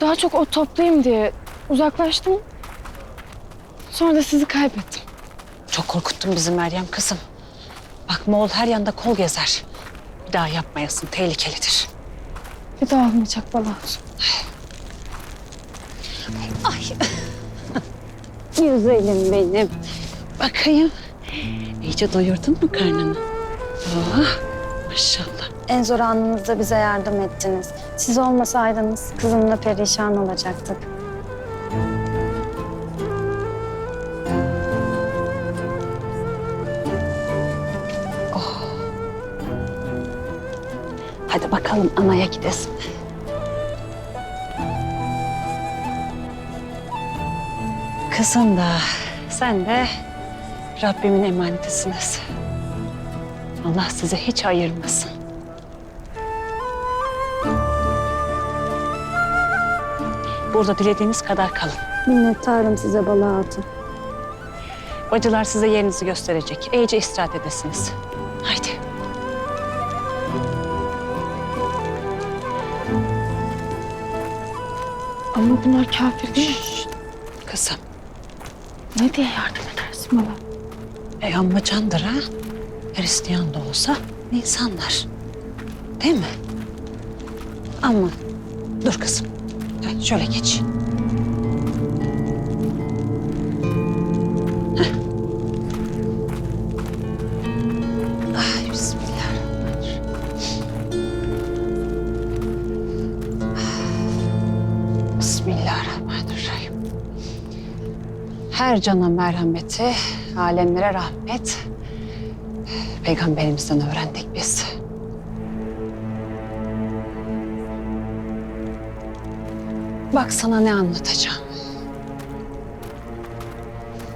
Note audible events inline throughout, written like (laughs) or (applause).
daha çok ot toplayayım diye uzaklaştım. Sonra da sizi kaybettim. Çok korkuttun bizi Meryem kızım. Bak Moğol her yanda kol gezer. Bir daha yapmayasın, tehlikelidir. Bir daha olmayacak bala olsun. Ay. (laughs) Güzelim benim. Bakayım. İyice doyurdun mu karnını? Oh, maşallah. En zor anımızda bize yardım ettiniz. Siz olmasaydınız kızımla perişan olacaktık. Hadi bakalım anaya gidesin. Kızım da sen de Rabbimin emanetisiniz. Allah sizi hiç ayırmasın. Burada dilediğiniz kadar kalın. Minnettarım size Bala Hatun. Bacılar size yerinizi gösterecek. İyice istirahat edesiniz. Haydi. Ama bunlar kafir değil mi? Kızım. Ne diye yardım edersin bana? E amma candır ha. Hristiyan da olsa insanlar. Değil mi? Ama dur kızım. Gel şöyle geç. Bismillahirrahmanirrahim. Bismillahirrahmanirrahim. Her cana merhameti, alemlere rahmet. Peygamberimizden öğrendik biz. Bak sana ne anlatacağım.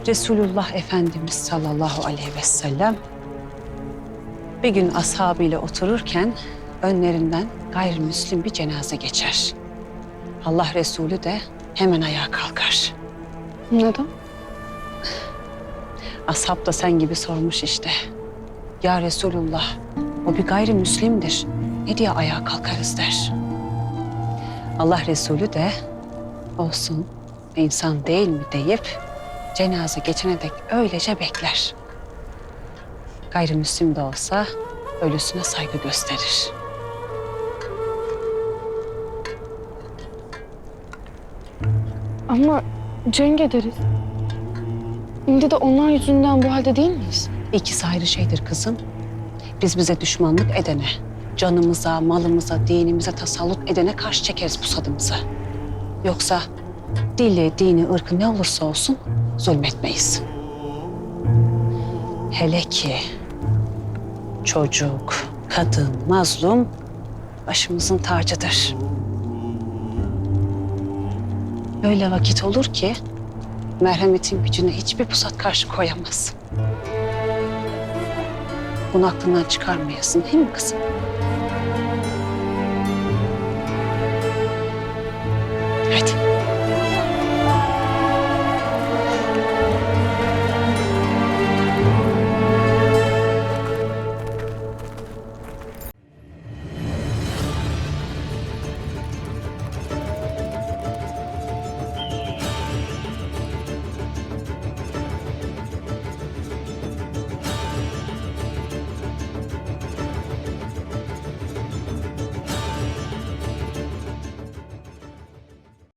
Resulullah Efendimiz sallallahu aleyhi ve sellem bir gün ashabıyla otururken önlerinden gayrimüslim bir cenaze geçer. Allah Resulü de hemen ayağa kalkar. Neden? Ashab da sen gibi sormuş işte. Ya Resulullah, o bir gayrimüslimdir. Ne diye ayağa kalkarız der. Allah Resulü de olsun insan değil mi deyip cenaze geçene dek öylece bekler. Gayrimüslim de olsa ölüsüne saygı gösterir. Ama cenk ederiz. Şimdi de onlar yüzünden bu halde değil miyiz? İkisi ayrı şeydir kızım. Biz bize düşmanlık edene, canımıza, malımıza, dinimize tasallut edene karşı çekeriz pusadımızı. Yoksa dili, dini, ırkı ne olursa olsun zulmetmeyiz. Hele ki çocuk, kadın, mazlum başımızın tacıdır. Öyle vakit olur ki merhametin gücüne hiçbir pusat karşı koyamaz. Bunu aklından çıkarmayasın değil mi kızım?